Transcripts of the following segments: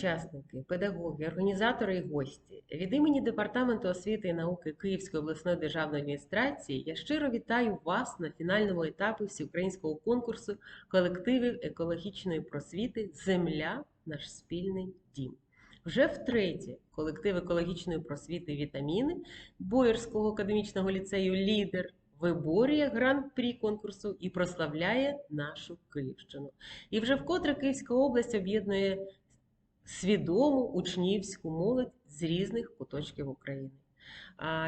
учасники, педагоги, організатори і гості, від імені Департаменту освіти і науки Київської обласної державної адміністрації я щиро вітаю вас на фінальному етапі всеукраїнського конкурсу колективів екологічної просвіти Земля наш спільний дім. Вже втретє колектив екологічної просвіти Вітаміни Боярського академічного ліцею Лідер виборює гран-прі конкурсу і прославляє нашу Київщину. І вже вкотре Київська область об'єднує свідому учнівську молодь з різних куточків України.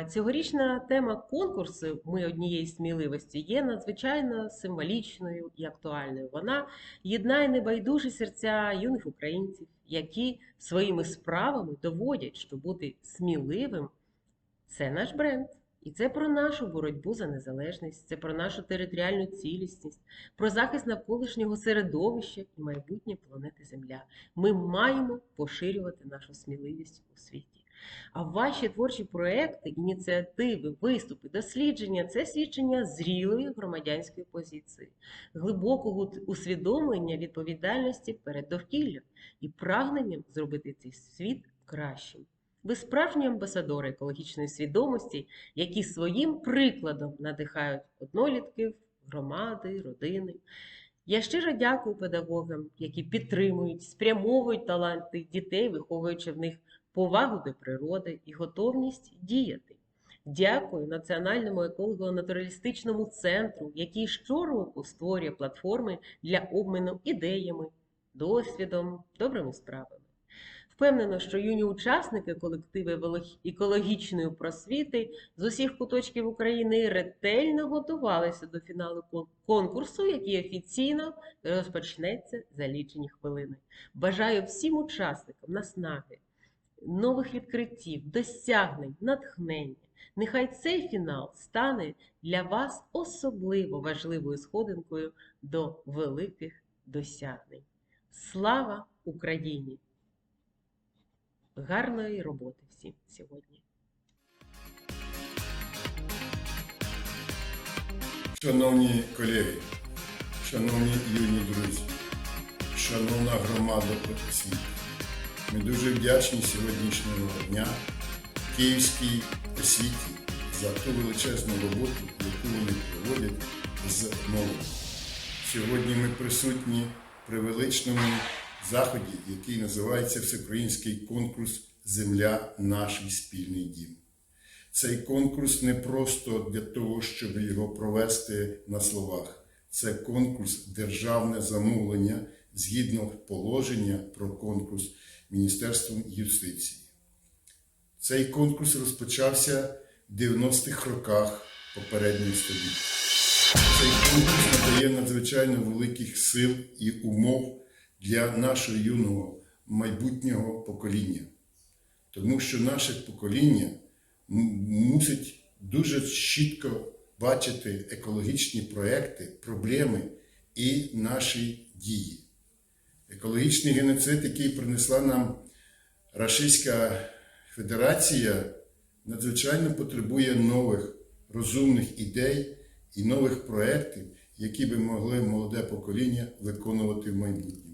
Цьогорічна тема конкурсу Ми однієї сміливості є надзвичайно символічною і актуальною. Вона єднає небайдужі серця юних українців, які своїми справами доводять, що бути сміливим це наш бренд. І це про нашу боротьбу за незалежність, це про нашу територіальну цілісність, про захист навколишнього середовища і майбутнє планети Земля. Ми маємо поширювати нашу сміливість у світі. А ваші творчі проекти, ініціативи, виступи, дослідження це свідчення зрілої громадянської позиції, глибокого усвідомлення відповідальності перед довкіллям і прагненням зробити цей світ кращим. Ви справжні амбасадори екологічної свідомості, які своїм прикладом надихають однолітків, громади, родини. Я щиро дякую педагогам, які підтримують, спрямовують таланти дітей, виховуючи в них повагу до природи і готовність діяти. Дякую Національному еколого-натуралістичному центру, який щороку створює платформи для обміну ідеями, досвідом, добрими справами. Впевнена, що юні учасники колективи екологічної просвіти з усіх куточків України ретельно готувалися до фіналу конкурсу, який офіційно розпочнеться за лічені хвилини. Бажаю всім учасникам наснаги, нових відкриттів, досягнень, натхнення. Нехай цей фінал стане для вас особливо важливою сходинкою до великих досягнень. Слава Україні! Гарної роботи всім сьогодні! Шановні колеги, шановні юні друзі, шановна громада світу, ми дуже вдячні сьогоднішнього дня Київській освіті за ту величезну роботу, яку вони проводять з молоддю. Сьогодні ми присутні при величному заході, який називається Всеукраїнський конкурс Земля наш спільний дім. Цей конкурс не просто для того, щоб його провести на словах. Це конкурс державне замовлення згідно положення про конкурс Міністерством юстиції. Цей конкурс розпочався в 90-х роках попереднього століття. Цей конкурс надає надзвичайно великих сил і умов для нашого юного майбутнього покоління. Тому що наше покоління мусить дуже чітко бачити екологічні проекти, проблеми і наші дії. Екологічний геноцид, який принесла нам Рашистська Федерація, надзвичайно потребує нових розумних ідей і нових проєктів, які би могли молоде покоління виконувати в майбутньому.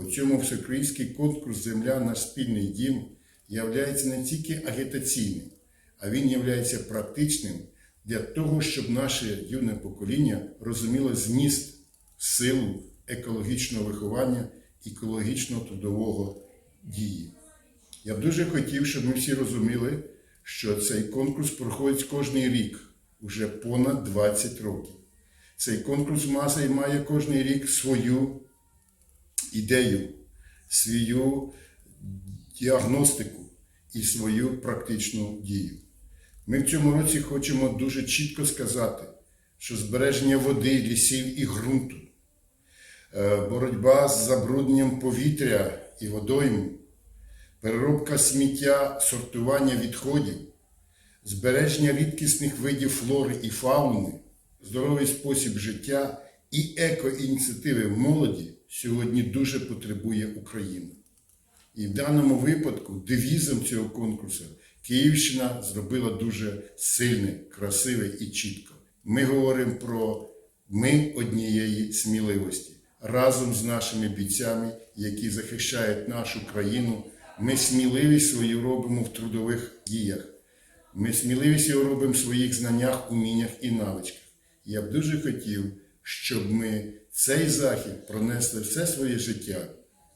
По цьому всеукраїнський конкурс Земля наш спільний дім являється не тільки агітаційним, а він являється практичним для того, щоб наше юне покоління розуміло зміст, силу екологічного виховання, екологічного трудового дії. Я б дуже хотів, щоб ми всі розуміли, що цей конкурс проходить кожний рік, уже понад 20 років. Цей конкурс маса має кожний рік свою ідею, свою діагностику і свою практичну дію. Ми в цьому році хочемо дуже чітко сказати, що збереження води, лісів і ґрунту, е, боротьба з забрудненням повітря і водойм, переробка сміття, сортування відходів, збереження рідкісних видів флори і фауни, здоровий спосіб життя і екоініціативи молоді сьогодні дуже потребує Україна. І в даному випадку девізом цього конкурсу Київщина зробила дуже сильне, красиве і чітко. Ми говоримо про ми однієї сміливості. Разом з нашими бійцями, які захищають нашу країну, ми сміливість свою робимо в трудових діях. Ми сміливість робимо в своїх знаннях, уміннях і навичках. Я б дуже хотів, щоб ми цей захід пронесли все своє життя,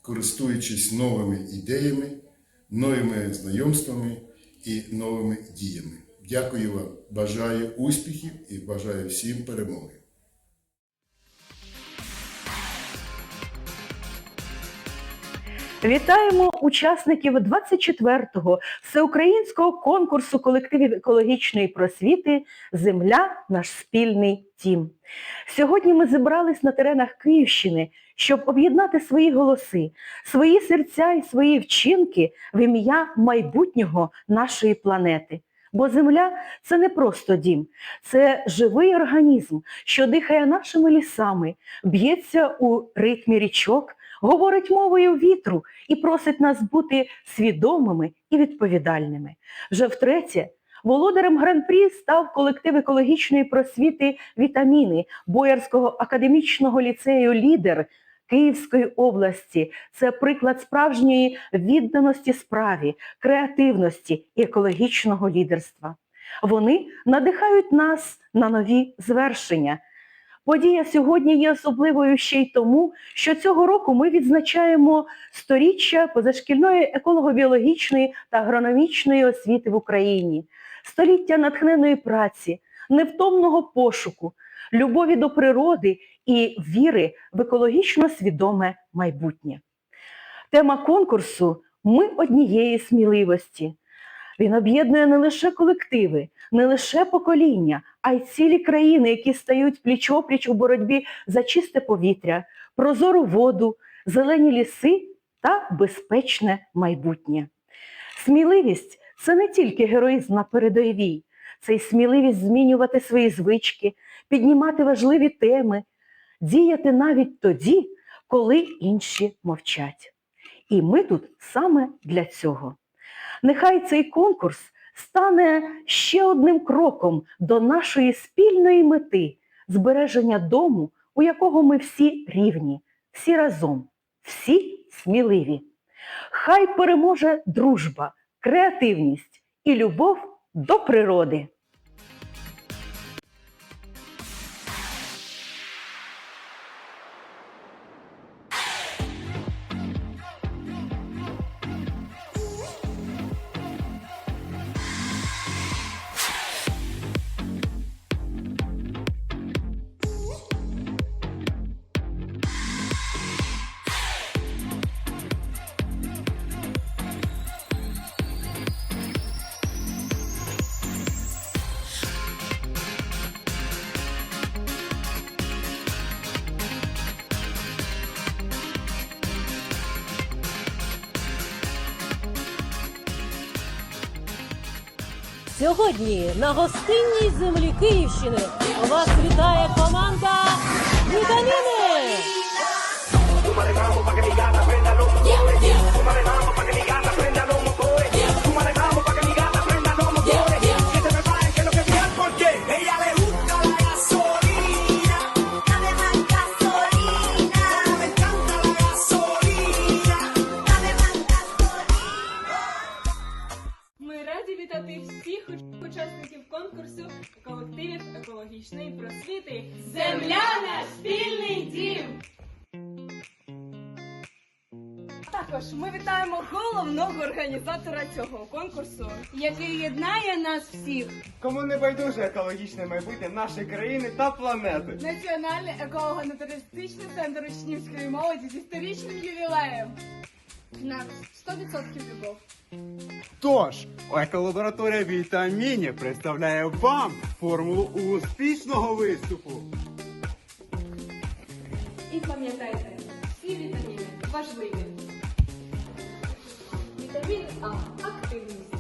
користуючись новими ідеями, новими знайомствами і новими діями. Дякую вам, бажаю успіхів і бажаю всім перемоги. Вітаємо учасників 24-го всеукраїнського конкурсу колективів екологічної просвіти Земля наш спільний дім. Сьогодні ми зібрались на теренах Київщини, щоб об'єднати свої голоси, свої серця і свої вчинки в ім'я майбутнього нашої планети. Бо земля це не просто дім, це живий організм, що дихає нашими лісами, б'ється у ритмі річок, говорить мовою вітру і просить нас бути свідомими і відповідальними. Вже втретє, володарем гран-прі став колектив екологічної просвіти Вітаміни Боярського академічного ліцею Лідер Київської області. Це приклад справжньої відданості справі, креативності і екологічного лідерства. Вони надихають нас на нові звершення. Подія сьогодні є особливою ще й тому, що цього року ми відзначаємо сторіччя позашкільної еколого-біологічної та агрономічної освіти в Україні, століття натхненої праці, невтомного пошуку, любові до природи і віри в екологічно свідоме майбутнє. Тема конкурсу Ми однієї сміливості. Він об'єднує не лише колективи, не лише покоління, а й цілі країни, які стають пліч-опліч у боротьбі за чисте повітря, прозору воду, зелені ліси та безпечне майбутнє. Сміливість це не тільки героїзм на передовій, це й сміливість змінювати свої звички, піднімати важливі теми, діяти навіть тоді, коли інші мовчать. І ми тут саме для цього. Нехай цей конкурс стане ще одним кроком до нашої спільної мети збереження дому, у якого ми всі рівні, всі разом, всі сміливі. Хай переможе дружба, креативність і любов до природи. Сьогодні на гостинній землі Київщини вас вітає команда Вітаміни! Конкурсу колективів екологічної просвіти. Земля наш спільний дім. Також ми вітаємо головного організатора цього конкурсу, який єднає нас всіх. Кому не байдуже екологічне майбутнє нашої країни та планети. Національний еколого-натуристичний центр учнівської молоді з історичним ювілеєм. Нас 100% любов. Тож, еколабораторія вітамінів представляє вам формулу успішного виступу. І пам'ятайте, всі вітаміни важливі. Вітамін А активність.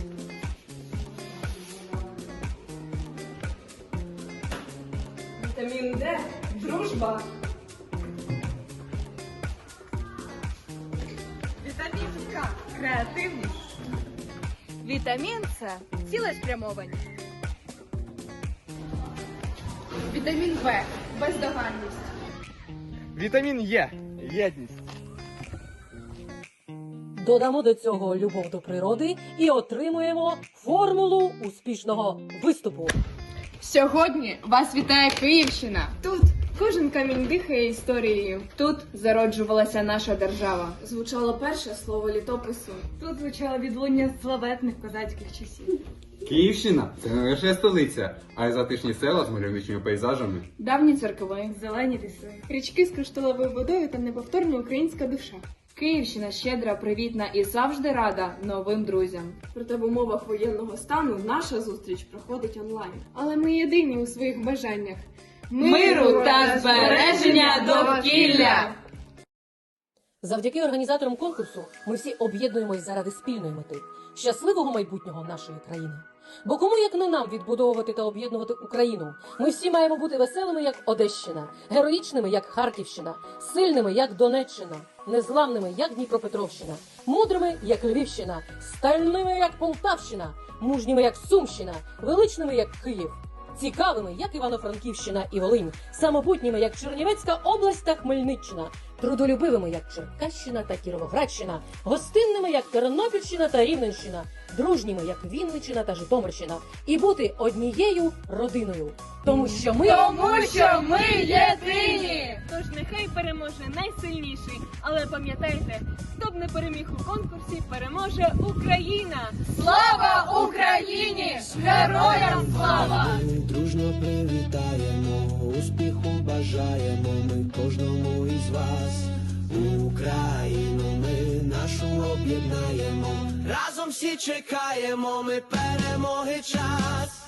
Вітамін Д дружба. Вітамін креативність. Вітамін С цілеспрямованість. Вітамін В бездоганність. Вітамін Є. Єдність. Додамо до цього любов до природи і отримуємо формулу успішного виступу. Сьогодні вас вітає Київщина. Тут кожен камінь дихає історією. Тут зароджувалася наша держава. Звучало перше слово літопису. Тут звучало відлуння славетних козацьких часів. Київщина це не лише столиця, а й затишні села з мальовничими пейзажами. Давні церкви, зелені ліси, річки з кришталевою водою та неповторна українська душа. Київщина щедра, привітна і завжди рада новим друзям. Проте в умовах воєнного стану наша зустріч проходить онлайн. Але ми єдині у своїх бажаннях миру та збереження довкілля. Завдяки організаторам конкурсу ми всі об'єднуємось заради спільної мети щасливого майбутнього нашої країни. Бо кому як не нам відбудовувати та об'єднувати Україну? Ми всі маємо бути веселими, як Одещина, героїчними, як Харківщина, сильними, як Донеччина, незламними, як Дніпропетровщина, мудрими, як Львівщина, стальними, як Полтавщина, мужніми, як Сумщина, величними, як Київ. Цікавими, як Івано-Франківщина і Волинь, самобутніми, як Чернівецька область та Хмельниччина, трудолюбивими, як Черкащина та Кіровоградщина, гостинними, як Тернопільщина та Рівненщина, дружніми, як Вінниччина та Житомирщина, і бути однією родиною. Тому що ми Тому що ми єдині! Тож нехай переможе найсильніший. Але пам'ятайте, хто б не переміг у конкурсі, переможе Україна! Слава Україні! Героям слава! Ми Дружно привітаємо, успіху бажаємо ми кожному із вас. Україну ми нашу об'єднаємо. Разом всі чекаємо, ми перемоги час.